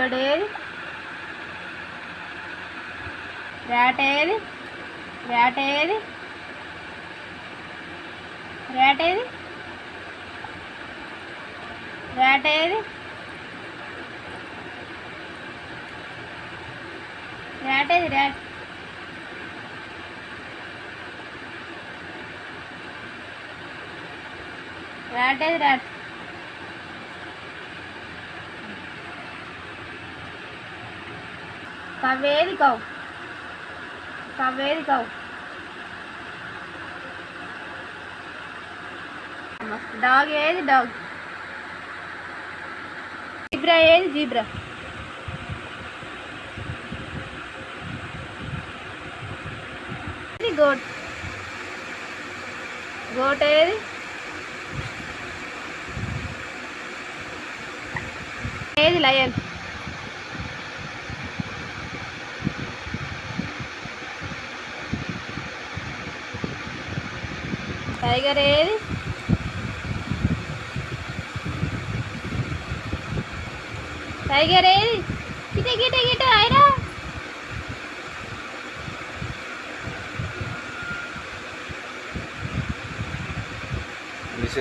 ఇక్కడేది? Rat ఏది rat ఏది rat ఏది ర్యాట్ ఏది ర్యాట్ ఏది ర్యాట్ ర్యాట్ ఏది ర్యాట్ కవ్వేది కవ్ కవ్వేది కవ్ డాగ్ ఏది డాగ్ జీబ్రా ఏది జీబ్రా ఇది గోట్ గోట్ ఏది ఏది లయన్ టైగర్ ఏది? టైగర్ ఏది? గిట గిట గిట అయిరా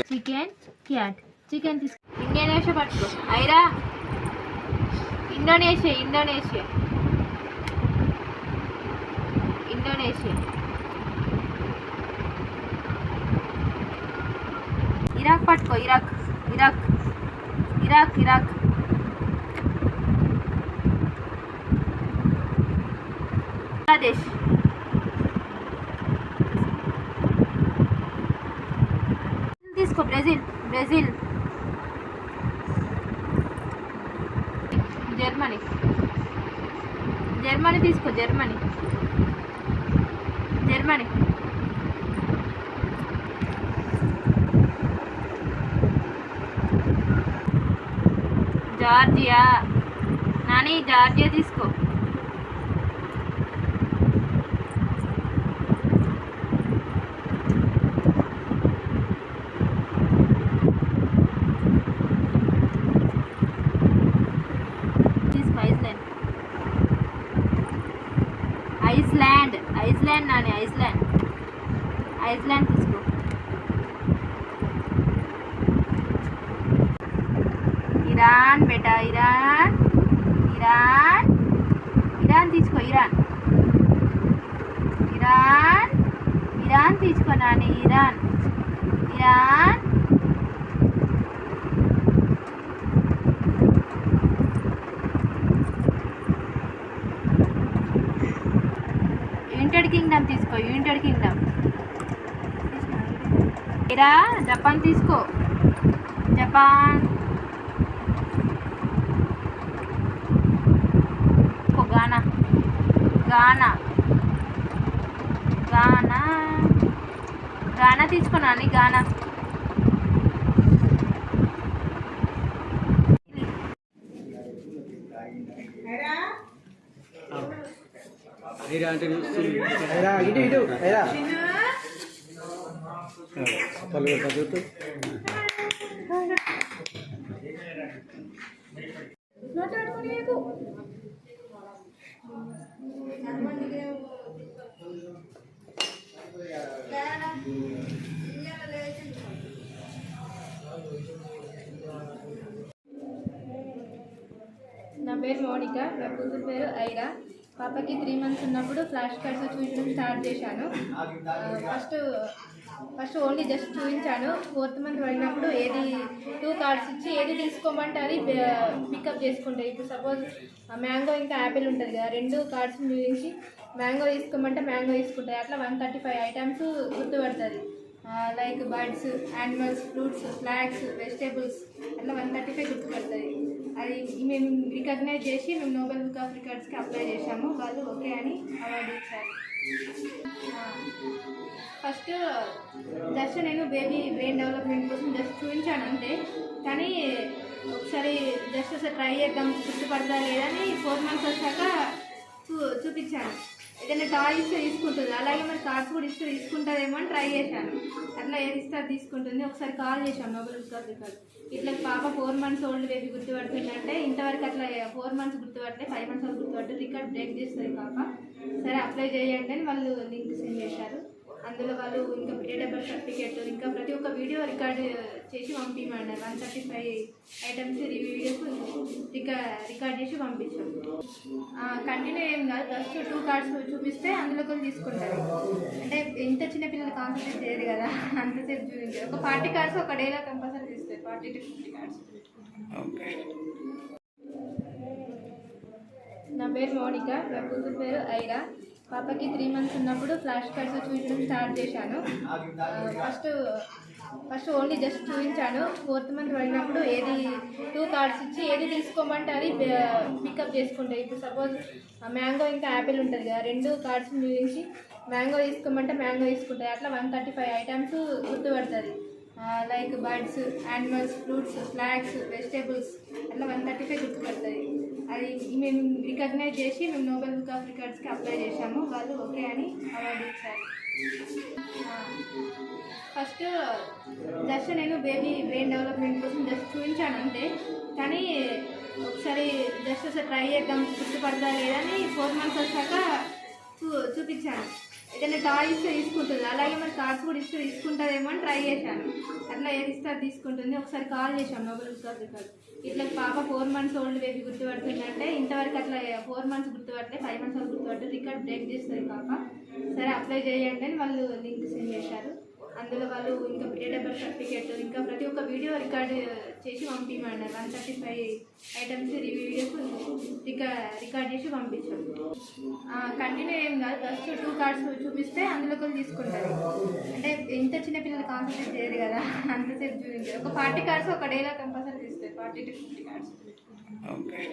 చికెన్ క్యాట్ చికెన్ తీసుకో ఇండోనేషియా పట్టుకో ఇండోనేషియా ఇండోనేషియా ఇండోనేషియా. ఇరాక్ పట్టుకో Iraq Iraq Iraq Iraq Bangladesh తీసుకో బ్రెజిల్ బ్రెజిల్ జర్మనీ జర్మనీ తీసుకో Germany Germany Georgia. Nani Georgia తీసుకో. తీసుకో Iceland Iceland Iceland Nani Iceland Iceland తీసుకో ఇరాన్ ఇరాన్ ఇరాన్ ఇరాన్ తీసుకో Iran. Iran Iran తీసుకో Nani Iran. Iran. United Kingdom తీసుకో United Kingdom ఇరా Japan తీసుకో. జపాన్ తీసుకో గానా గానా? గానా? గానా తీసుకో నాని గానా? ఇటు ఇటు చదువుతూ పేరు మౌనిక నా కూతురు పేరు ఐరా పాపకి త్రీ మంత్స్ ఉన్నప్పుడు ఫ్లాష్ కార్డ్స్ చూపించడం స్టార్ట్ చేశాను. ఫస్ట్ ఫస్ట్ ఓన్లీ జస్ట్ చూపించాను. ఫోర్త్ మంత్ పడినప్పుడు ఏది టూ కార్డ్స్ ఇచ్చి ఏది తీసుకోమంటే అది పికప్ చేసుకుంటాయి ఇప్పుడు సపోజ్ మ్యాంగో ఇంకా యాపిల్ ఉంటుంది కదా రెండు కార్డ్స్ చూపించి మ్యాంగో తీసుకోమంటే మ్యాంగో తీసుకుంటాయి అట్లా one thirty five items గుర్తుపడుతుంది like birds animals fruits flags vegetables అట్లా వన్ థర్టీ ఫైవ్ గుర్తుపడుతుంది. అది మేము రికగ్నైజ్ చేసి మేము నోబెల్ బుక్ ఆఫ్ రికార్డ్స్కి అప్లై చేశాము. వాళ్ళు ఓకే అని అవార్డు ఇచ్చారు. ఫస్ట్ జస్ట్ నేను బేబీ బ్రెయిన్ డెవలప్మెంట్ కోసం జస్ట్ చూపించాను అంతే. కానీ ఒకసారి జస్ట్ ఒకసారి ట్రై చేద్దాం గుర్తుపడతా లేదని ఫోర్ మంత్స్ వచ్చాక చూ చూపించాను. ఏదైనా టాయ్ ఇస్తే తీసుకుంటుంది. అలాగే మరి కార్డ్స్ కూడా ఇస్తే తీసుకుంటుందేమో అని ట్రై చేశాను. అట్లా ఏది ఇస్తే తీసుకుంటుంది. ఒకసారి కాల్ చేశాను మొబైల్ కాదు ఇట్లా పాప ఫోర్ మంత్స్ ఓల్డ్ బేబీ గుర్తుపడుతుందంటే ఇంతవరకు అట్లా ఫోర్ మంత్స్ గుర్తుపడితే ఫైవ్ మంత్స్ వాళ్ళు గుర్తుపడితే రికార్డ్ బ్రేక్ చేస్తుంది పాప. సరే అప్లై చేయండి అని వాళ్ళు లింక్ సెండ్ చేశారు. అందులో వాళ్ళు ఇంకా డేట్ బర్త్ సర్టిఫికేట్ ఇంకా ప్రతి ఒక్క వీడియో రికార్డ్ చేసి పంపించమన్నారు one thirty five items videos Rica record చేసి పంపించాం కంటిన్యూ ఏం కాదు. జస్ట్ టూ కార్డ్స్ చూపిస్తే అందులో కొన్ని తీసుకుంటారు. అంటే ఇంత చిన్న పిల్లలు కాన్సన్ట్రేట్ చేయరు కదా. అంతసేపు చూపించారు. ఒక ఫార్టీ కార్డ్స్ ఒక డేలో కంపల్సరీ తీస్తారు. Forty to fifty cards. నా పేరు మౌనిక. నా కూతురు పేరు ఐరా. పాపకి త్రీ మంత్స్ ఉన్నప్పుడు ఫ్లాష్ కార్డ్స్ చూపించడం స్టార్ట్ చేశాను. ఫస్ట్ ఫస్ట్ ఓన్లీ జస్ట్ చూపించాను. ఫోర్త్ మంత్ వెళ్ళినప్పుడు ఏది టూ కార్డ్స్ ఇచ్చి ఏది తీసుకోమంటే అది పికప్ చేసుకుంటాయి ఇప్పుడు సపోజ్ మ్యాంగో ఇంకా యాపిల్ ఉంటుంది కదా రెండు కార్డ్స్ చూపించి మ్యాంగో తీసుకోమంటే మ్యాంగో తీసుకుంటాయి అట్లా one thirty five items గుర్తుపడుతుంది. Like birds animals fruits flags vegetables అట్లా వన్ థర్టీ ఫైవ్ గుర్తుపడుతుంది. అది మేము రికగ్నైజ్ చేసి మేము నోబెల్ బుక్ ఆఫ్ రికార్డ్స్కి అప్లై చేశాము. వాళ్ళు ఓకే అని అవార్డు ఇచ్చారు. ఫస్ట్ జస్ట్ నేను బేబీ బ్రెయిన్ డెవలప్మెంట్ కోసం జస్ట్ చూపించాను అంతే. కానీ ఒకసారి జస్ట్ ఒకసారి ట్రై చేద్దాం గుర్తుపడతా లేదని ఫోర్ మంత్స్ వచ్చాక చూ చూపించాను. ఏదైనా టాయ్ ఇస్తే తీసుకుంటుంది. అలాగే మరి కార్డ్స్ కూడా ఇస్తే తీసుకుంటుందేమో అని ట్రై చేశాను. అట్లా ఏది ఇస్తే అది తీసుకుంటుంది. ఒకసారి కాల్ చేశాం నోబెల్ బుక్ ఇట్లా పాప ఫోర్ మంత్స్ ఓల్డ్ బేబీ గుర్తుపడుతుందంటే ఇంతవరకు అట్లా ఫోర్ మంత్స్ గుర్తుపడితే ఫైవ్ మంత్స్ వాళ్ళు గుర్తుపడితే రికార్డ్ బ్రేక్ చేస్తుంది పాప. సరే అప్లై చేయండి అని వాళ్ళు లింక్ సెండ్ చేశారు. అందులో వాళ్ళు ఇంకా డేట్ ఆఫ్ బర్త్ సర్టిఫికేట్ ఇంకా ప్రతి ఒక్క వీడియో రికార్డ్ చేసి పంపించమన్నారు one thirty five items videos Rica record చేసి పంపించాం అంటే ఏం కాదు ఫస్ట్ టూ కార్డ్స్ చూపిస్తే అందులో కొన్ని తీసుకుంటారు. అంటే ఇంత చిన్న పిల్లలు కాన్సన్ట్రేట్ చేయరు కదా అంతసేపు చూపించారు. ఒక ఫార్టీ కార్డ్స్ ఒక డేలో కంపల్సరీ తీస్తారు forty to fifty cards okay